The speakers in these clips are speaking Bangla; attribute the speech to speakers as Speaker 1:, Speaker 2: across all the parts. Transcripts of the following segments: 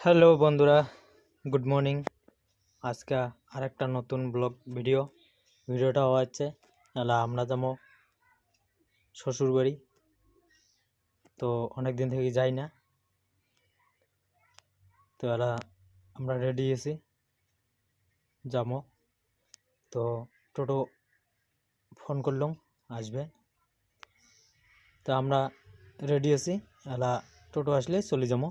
Speaker 1: হ্যালো বন্ধুরা। গুড মর্নিং আজকে আরেকটা নতুন ব্লগ ভিডিও ভিডিওটা হচ্ছে তাহলে আমরা যাব শ্বশুর বাড়ি তো অনেক দিন থেকে যাই না। তো এলা আমরা রেডি আছি। যাব। তো টোটো ফোন করলাম, আসবে। তো আমরা রেডি আছি। এলা টোটো আসলে চলে যাব।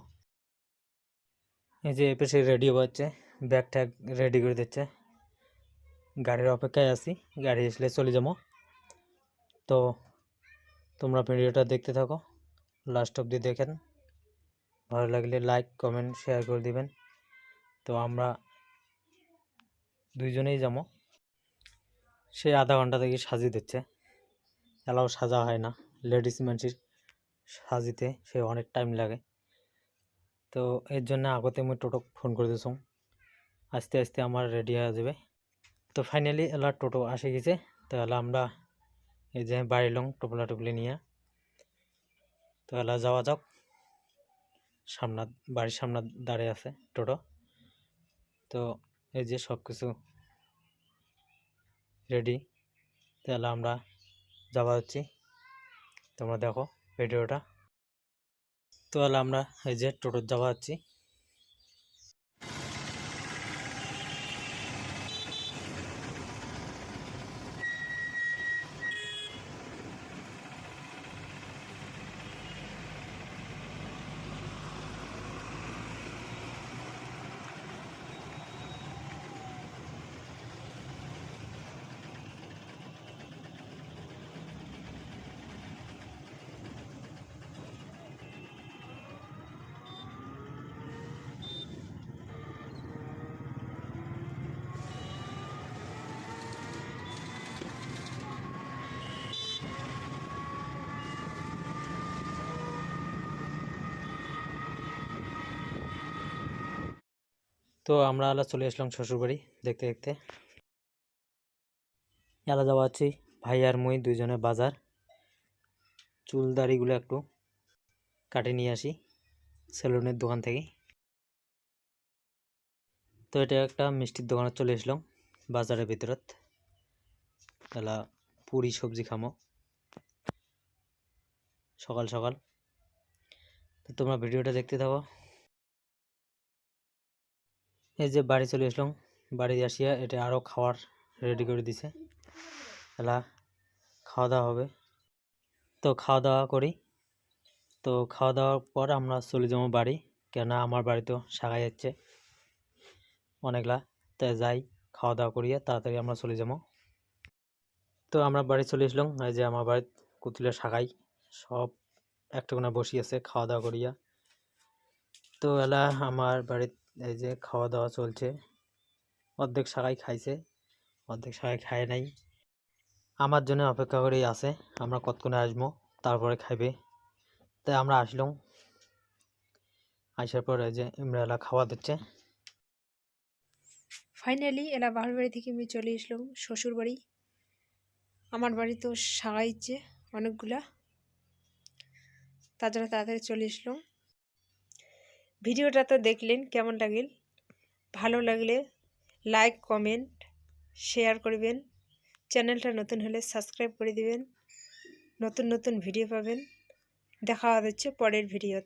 Speaker 1: এই যে এপাশে রেডি হচ্ছে ব্যাগ ট্যাগ রেডি করে দিচ্ছে। গাড়ির অপেক্ষায় আছি, গাড়ি আসলে চলে যাব। তো তোমরা ভিডিওটা দেখতে থাকো লাস্ট অবধি দেখেন। ভালো লাগলে লাইক কমেন্ট শেয়ার করে দিবেন। তো আমরা দুইজনেই যাব। সে আধা ঘণ্টা থেকে সাজিয়ে দিচ্ছে। এলাও সাজা হয় না। লেডিস মানুষের সাজিতে সে অনেক টাইম লাগে। তো এর জন্য আগতে মই টোটো ফোন করে দিছো আস্তে আস্তে আমার রেডি হয়ে যাবে। তো ফাইনালি এলা টোটো আসে গেছে। তো এলা আমরা এই যে বাড়ি লং টোপলা টুপলি নিয়ে। তো এলা যাওয়া যাক। সামনা, বাড়ির সামনে দাঁড়িয়ে আছে টোটো। তো এই যে সব কিছু রেডি তো এলা আমরা যাওয়া হচ্ছি তোমরা দেখো ভিডিওটা তাহলে আমরা এই যে টোটোর যাওয়া যাচ্ছি তো আমরা আলা চলে আসলাম শ্বশুরবাড়ি দেখতে দেখতে। এলা যাওয়া আছি ভাই আর মুই দুইজনে বাজার। চুল দাড়িগুলো একটু কাটে নিয়ে আসি সেলুনের দোকান থেকে। তো এটা একটা মিষ্টির দোকানে চলে আসলাম বাজারের ভিতরত। এলা পুরি সবজি খামো। সকাল সকাল। তো তোমরা ভিডিওটা দেখতে থাকো। এই যে বাড়ি চলে আসলাম। বাড়ি আসিয়া এটা আরও খাওয়ার রেডি করে দিছে। এলা খাওয়া দাওয়া হবে। তো খাওয়া দাওয়া করি। তো খাওয়া দাওয়ার পর আমরা চলে যাব বাড়ি। কেন আমার বাড়ি তো শাখায় যাচ্ছে। অনেকলা। তাই যাই, খাওয়া দাওয়া করিয়া তাড়াতাড়ি আমরা চলে যাব। তো আমরা বাড়ি চলে আসলাম। এই যে আমার বাড়ির কুতুলের শাখায় সব একটা কোনা বসি আছে, খাওয়া দাওয়া করিয়া। তো এলা আমার বাড়ির এই যে খাওয়া দাওয়া চলছে। অর্ধেক শাখায় খাইছে, অর্ধেক শাখায় খায় নাই। আমার জন্য অপেক্ষা করেই আছে, আমরা কতক্ষণে আসব, তারপরে খাইবে। তাই আমরা আসলাম। আসার পর যে ইমরালা খাওয়া দিচ্ছে।
Speaker 2: ফাইনালি এলা বাবার বাড়ি থেকে আমি চলে আসলাম, শ্বশুর বাড়ি। আমার বাড়ি তো সাগাইছে অনেকগুলা। জন্য তাড়াতাড়ি চলে আসলাম। ভিডিওটা তো দেখলেন, কেমন লাগিল? ভালো লাগলে লাইক কমেন্ট শেয়ার করবেন। চ্যানেলটা নতুন হলে সাবস্ক্রাইব করে দিবেন। নতুন নতুন ভিডিও পাবেন। দেখা হচ্ছে পরের ভিডিও